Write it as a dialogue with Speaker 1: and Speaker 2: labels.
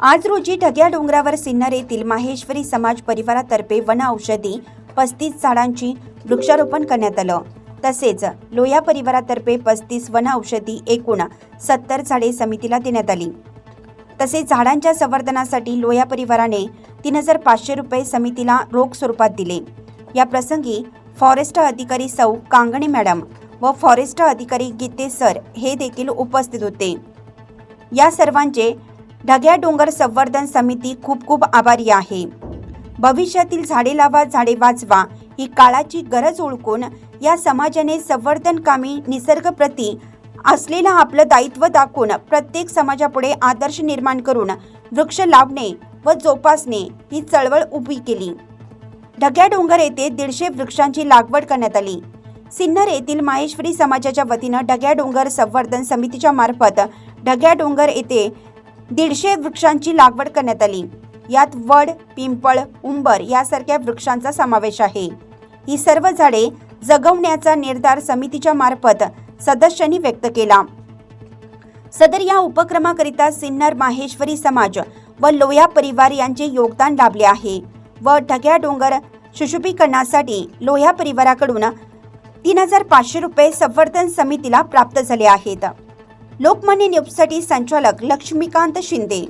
Speaker 1: आज रोजी ढग्या डोंगरावर सिन्नर येथील माहेश्वरी समाज परिवारातर्फे वन औषधी पस्तीस झाडांची वृक्षारोपण करण्यात आलं. तसेच लोया परिवारातर्फे पस्तीस वन औषधी एकूण सत्तर झाडे समितीला देण्यात आली. तसेच झाडांच्या संवर्धनासाठी लोया परिवाराने तीन हजार पाचशे रुपये समितीला रोख स्वरूपात दिले. या प्रसंगी फॉरेस्ट अधिकारी सौ कांगणे मॅडम व फॉरेस्ट अधिकारी गीते सर हे देखील उपस्थित होते. या सर्वांचे ढग्या डोंगर संवर्धन समिती खूप खूप आभारी आहे. भविष्यातील झाडे लावा झाडे वाचवा ही काळाची गरज ओळखून या समाजाने संवर्धन कामी निसर्गप्रती असलेलं आपलं दायित्व दाखवून प्रत्येक समाजापुढे आदर्श निर्माण करून वृक्ष लावणे व जोपासणे ही चळवळ उभी केली. ढग्या डोंगर येथे दीडशे वृक्षांची लागवड करण्यात आली. सिन्नर येथील माहेश्वरी समाजाच्या वतीनं ढग्या डोंगर संवर्धन समितीच्या मार्फत ढग्या डोंगर येथे दीडशे वृक्षांची लागवड करण्यात आली. यात वड पिंपळ उंबर यासारख्या वृक्षांचा समावेश आहे. ही सर्व झाडे जगवण्याचा निर्धार समितीच्या मार्फत सदस्यांनी व्यक्त केला. सदर या उपक्रमाकरिता सिन्नर माहेश्वरी समाज व लोया परिवार यांचे योगदान लाभले आहे व ढग्या डोंगर शुशुभीकरणासाठी लोह्या परिवाराकडून तीन हजार पाचशे रुपये संवर्धन समितीला प्राप्त झाले आहेत. लोकमान्य न्यूजसाठी संचालक लक्ष्मीकांत शिंदे.